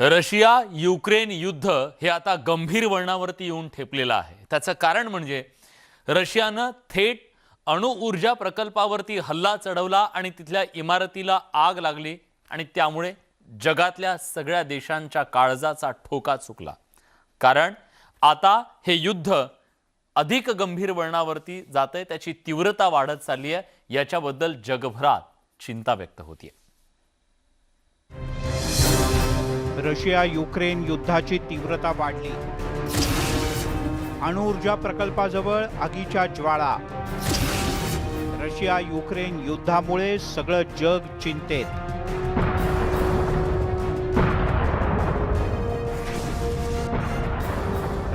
Russia Ukraine युद्ध हे आता गंभीर वळणावरती येऊन ठेपलेलं आहे. त्याचं कारण म्हणजे रशियानं थेट अणुऊर्जा प्रकल्पावरती हल्ला चढवला आणि तिथल्या इमारतीला आग लागली आणि त्यामुळे जगातल्या सगळ्या देशांच्या काळजाचा ठोका चुकला. कारण आता हे युद्ध अधिक गंभीर वळणावरती जातंय त्याची तीव्रता वाढत चालली आहे याच्याबद्दल जगभरात चिंता व्यक्त होतीये. रशिया युक्रेन युद्धाची तीव्रता वाढली. अणुऊर्जा प्रकल्पाजवळ आगीच्या ज्वाळा. रशिया युक्रेन युद्धामुळे सगळं जग चिंतेत.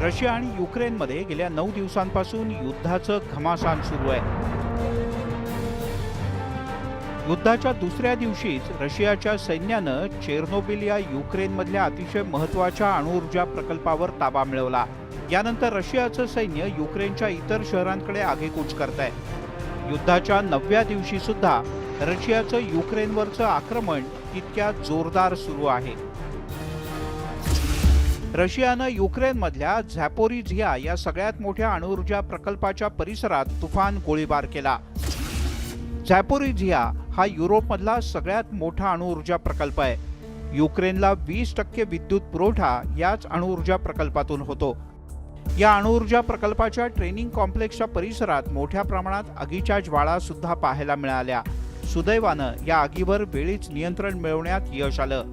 रशिया आणि युक्रेनमध्ये गेल्या नऊ दिवसांपासून युद्धाचं घमासान सुरू आहे. युद्धाच्या दुसऱ्या दिवशीच रशियाच्या सैन्यानं चेर्नोबिल या युक्रेनमधल्या अतिशय महत्त्वाच्या अणुऊर्जा प्रकल्पावर ताबा मिळवला. यानंतर रशियाचं सैन्य युक्रेनच्या इतर शहरांकडे आगेकूच करत आहे युद्धाच्या नवव्या दिवशी सुद्धा रशियाचं युक्रेनवरचं आक्रमण इतक्या जोरदार सुरू आहे. रशियानं युक्रेनमधल्या झॅपोरिझिया या सगळ्यात मोठ्या अणुऊर्जा प्रकल्पाच्या परिसरात तुफान गोळीबार केला. झॅपोरिझिया हा युरोपमधला सगळ्यात मोठा अणुऊर्जा प्रकल्प आहे. युक्रेनला वीस टक्के विद्युत पुरवठा याच अणुऊर्जा प्रकल्पातून होतो. या अणुऊर्जा प्रकल्पाच्या ट्रेनिंग कॉम्प्लेक्सच्या परिसरात मोठ्या प्रमाणात आगीच्या ज्वाळा सुद्धा पाहायला मिळाल्या. सुदैवानं या आगीवर वेळीच नियंत्रण मिळवण्यात यश आलं.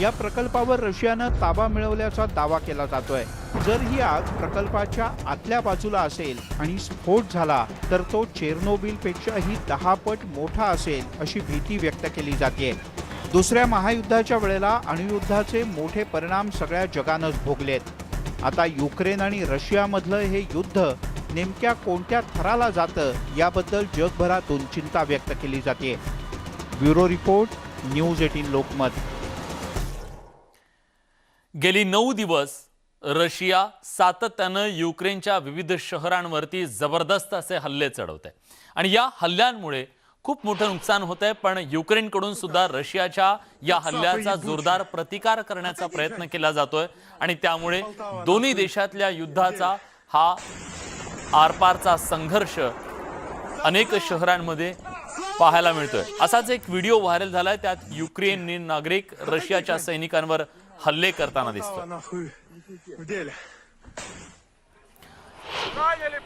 या प्रकल्पावर रशियानं ताबा मिळवल्याचा दावा केला जातोय. जर ही आग प्रकल्पाच्या आतल्या बाजूला असेल आणि स्फोट झाला तर तो चेर्नोबिल पेक्षाही दहा पट मोठा असेल अशी भीती व्यक्त केली जाते. दुसऱ्या महायुद्धाच्या वेळेला अणुयुद्धाचे मोठे परिणाम सगळ्या जगानंच भोगलेत. आता युक्रेन आणि रशियामधलं हे युद्ध नेमक्या कोणत्या थराला जातं याबद्दल जगभरातून चिंता व्यक्त केली जाते. Bureau report news eighteen Lokmat. गेली नऊ दिवस रशिया सातत्यानं युक्रेनच्या विविध शहरांवरती जबरदस्त असे हल्ले चढवत आहे आणि या हल्ल्यांमुळे खूप मोठं नुकसान होत आहे पण युक्रेनकडून सुद्धा रशियाच्या या हल्ल्याचा जोरदार प्रतिकार करण्याचा प्रयत्न केला जातोय. आणि त्यामुळे दोन्ही देशातल्या युद्धाचा हा आरपारचा संघर्ष अनेक शहरांमध्ये पाहायला मिळतोय. असाच एक व्हिडिओ व्हायरल झालाय त्यात युक्रेनी नागरिक रशियाच्या सैनिकांवर हल्ले करताना दिसतो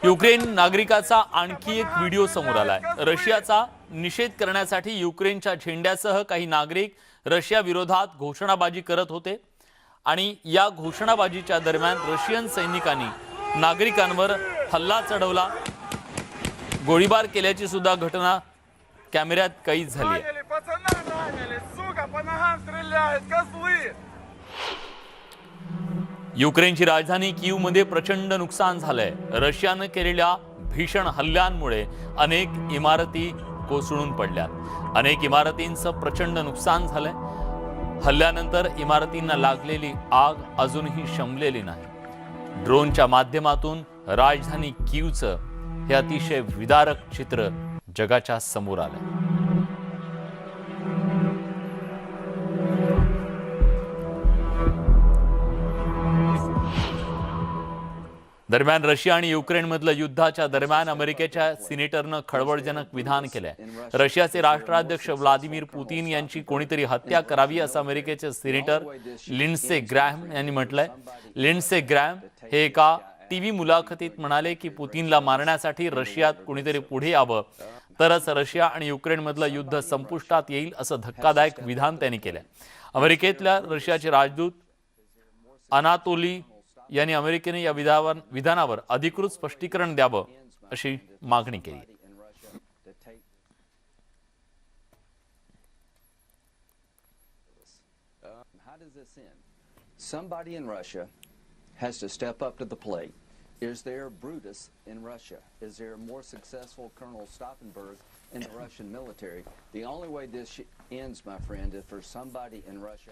युक्रेन नागरिकाचा आणखी एक व्हिडिओ समोर आलाय. रशियाचा निषेध करण्यासाठी युक्रेनच्या झेंड्यासह काही नागरिक रशिया विरोधात घोषणाबाजी करत होते. आणि या घोषणाबाजीच्या दरम्यान रशियन सैनिकांनी नागरिकांवर हल्ला चढवला. गोळीबार केल्याची सुद्धा घटना कॅमेऱ्यात कैद झाली युक्रेनची राजधानी कीवमध्ये प्रचंड नुकसान झालंय. रशियानं केलेल्या भीषण हल्ल्यांमुळे अनेक इमारती कोसळून पडल्यात. अनेक इमारतींचं प्रचंड नुकसान झालंय. हल्ल्यानंतर इमारतींना लागलेली आग अजूनही शमलेली नाही. ड्रोनच्या माध्यमातून राजधानी कीवचं हे अतिशय विदारक चित्र जगाच्या समोर आलं दरम्यान रशिया आणि युक्रेनमधलं युद्धाच्या दरम्यान अमेरिकेच्या सिनेटरनं खळबळजनक विधान केलंय. रशियाचे राष्ट्राध्यक्ष व्लादिमीर पुतीन यांची कोणीतरी हत्या करावी असं अमेरिकेचे सिनेटर लिन्से ग्रॅम यांनी म्हटलंय. लिंडसे ग्रॅम हे एका टीव्ही मुलाखतीत म्हणाले की पुतीनला मारण्यासाठी रशियात कोणीतरी पुढे यावं तरच रशिया आणि युक्रेनमधलं युद्ध संपुष्टात येईल असं धक्कादायक विधान त्यांनी केलंय. अमेरिकेतल्या रशियाचे राजदूत अनातोली यांनी अमेरिकेने या विधावर विधानावर अधिकृत स्पष्टीकरण द्यावं अशी मागणी केली How does this end? Somebody in Russia has to step up to the plate. Is there Brutus in Russia? Is there a more successful Colonel Stauffenberg in the Russian military? The only way this sh- ends, my friend, is for somebody in Russia.